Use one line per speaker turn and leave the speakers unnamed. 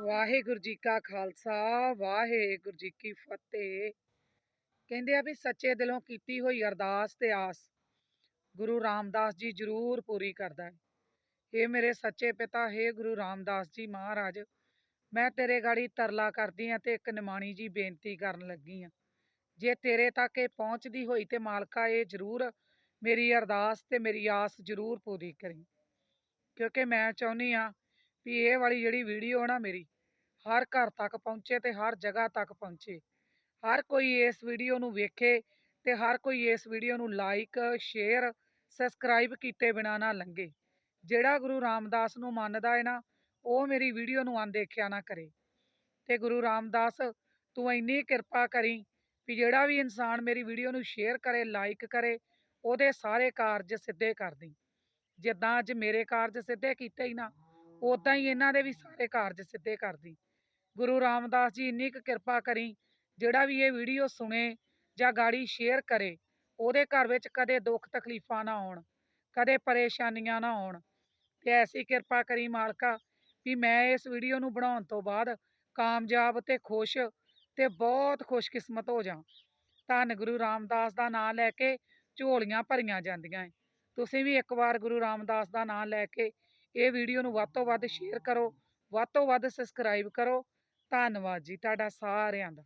ਵਾਹਿਗੁਰੂ ਜੀ ਕਾ ਖਾਲਸਾ, ਵਾਹਿਗੁਰੂ ਜੀ ਕੀ ਫਤਿਹ। ਕਹਿੰਦੇ ਆ ਵੀ ਸੱਚੇ ਦਿਲੋਂ ਕੀਤੀ ਹੋਈ ਅਰਦਾਸ ਤੇ ਆਸ ਗੁਰੂ ਰਾਮਦਾਸ ਜੀ ਜ਼ਰੂਰ ਪੂਰੀ ਕਰਦਾ ਹੈ। ਇਹ ਮੇਰੇ ਸੱਚੇ ਪਿਤਾ, ਹੈ ਗੁਰੂ ਰਾਮਦਾਸ ਜੀ ਮਹਾਰਾਜ, ਮੈਂ ਤੇਰੇ ਗਾੜੀ ਤਰਲਾ ਕਰਦੀ ਆ ਤੇ ਇੱਕ ਨਿਮਾਣੀ ਜੀ ਬੇਨਤੀ ਕਰਨ ਲੱਗੀ ਆ ਜੇ ਤੇਰੇ ਤੱਕ ਇਹ ਪਹੁੰਚਦੀ ਹੋਈ ਤੇ ਮਾਲਕਾ, ਇਹ ਜ਼ਰੂਰ ਮੇਰੀ ਅਰਦਾਸ ਤੇ ਮੇਰੀ ਆਸ ਜ਼ਰੂਰ ਪੂਰੀ ਕਰੀ। ਕਿਉਂਕਿ ਮੈਂ ਚਾਹੁੰਦੀ ਆ ਵੀ ਇਹ ਵਾਲੀ ਜਿਹੜੀ ਵੀਡੀਓ ਨਾ ਮੇਰੀ, ਹਰ ਘਰ ਤੱਕ ਪਹੁੰਚੇ ਤੇ ਹਰ ਜਗ੍ਹਾ ਤੱਕ ਪਹੁੰਚੇ। ਹਰ ਕੋਈ ਇਸ ਵੀਡੀਓ ਨੂੰ ਵੇਖੇ ਤੇ ਹਰ ਕੋਈ ਇਸ ਵੀਡੀਓ ਨੂੰ ਲਾਈਕ ਸ਼ੇਅਰ ਸਬਸਕ੍ਰਾਈਬ ਕੀਤੇ ਬਿਨਾ ਨਾ ਲੰਘੇ। ਜਿਹੜਾ ਗੁਰੂ ਰਾਮਦਾਸ ਨੂੰ ਮੰਨਦਾ ਹੈ ਨਾ, ਉਹ ਮੇਰੀ ਵੀਡੀਓ ਨੂੰ ਅਣਦੇਖਿਆ ਨਾ ਕਰੇ। ਤੇ ਗੁਰੂ ਰਾਮਦਾਸ, ਤੂੰ ਇੰਨੀ ਕਿਰਪਾ ਕਰੀ ਵੀ ਜਿਹੜਾ ਵੀ ਇਨਸਾਨ ਮੇਰੀ ਵੀਡੀਓ ਨੂੰ ਸ਼ੇਅਰ ਕਰੇ ਲਾਈਕ ਕਰੇ, ਉਹਦੇ ਸਾਰੇ ਕਾਰਜ ਸਿੱਧੇ ਕਰ ਦੀ ਜਿੱਦਾਂ ਅੱਜ ਮੇਰੇ ਕਾਰਜ ਸਿੱਧੇ ਕੀਤੇ ਹੀ ਨਾ ਉਦਾਂ ਹੀ ਇਹਨਾਂ ਦੇ ਵੀ ਸਾਰੇ ਕਾਰਜ ਸਿੱਧੇ ਕਰਦੀ ਗੁਰੂ ਰਾਮਦਾਸ ਜੀ ਇੰਨੀ ਕੁ ਕਿਰਪਾ ਕਰੀ, ਜਿਹੜਾ ਵੀ ਇਹ ਵੀਡੀਓ ਸੁਣੇ ਜਾਂ ਗਾੜੀ ਸ਼ੇਅਰ ਕਰੇ, ਉਹਦੇ ਘਰ ਵਿੱਚ ਕਦੇ ਦੁੱਖ ਤਕਲੀਫਾਂ ਨਾ ਆਉਣ, ਕਦੇ ਪਰੇਸ਼ਾਨੀਆਂ ਨਾ ਆਉਣ। ਤੇ ਐਸੀ ਕਿਰਪਾ ਕਰੀ ਮਾਲਕਾ ਵੀ ਮੈਂ ਇਸ ਵੀਡੀਓ ਨੂੰ ਬਣਾਉਣ ਤੋਂ ਬਾਅਦ ਕਾਮਯਾਬ ਤੇ ਖੁਸ਼ ਤੇ ਬਹੁਤ ਖੁਸ਼ਕਿਸਮਤ ਹੋ ਜਾ ਧੰਨ ਗੁਰੂ ਰਾਮਦਾਸ ਦਾ ਨਾਮ ਲੈ ਕੇ ਝੋਲੀਆਂ ਭਰੀਆਂ ਜਾਂਦੀਆਂ ਏ। ਤੁਸੀਂ ਵੀ ਇੱਕ ਵਾਰ ਗੁਰੂ ਰਾਮਦਾਸ ਦਾ ਨਾਮ ਲੈ ਕੇ ਇਹ ਵੀਡੀਓ ਨੂੰ ਵੱਧ ਤੋਂ ਵੱਧ ਸ਼ੇਅਰ ਕਰੋ, ਵੱਧ ਤੋਂ ਵੱਧ ਸਬਸਕ੍ਰਾਈਬ ਕਰੋ। ਧੰਨਵਾਦ ਜੀ ਤੁਹਾਡਾ ਸਾਰਿਆਂ ਦਾ।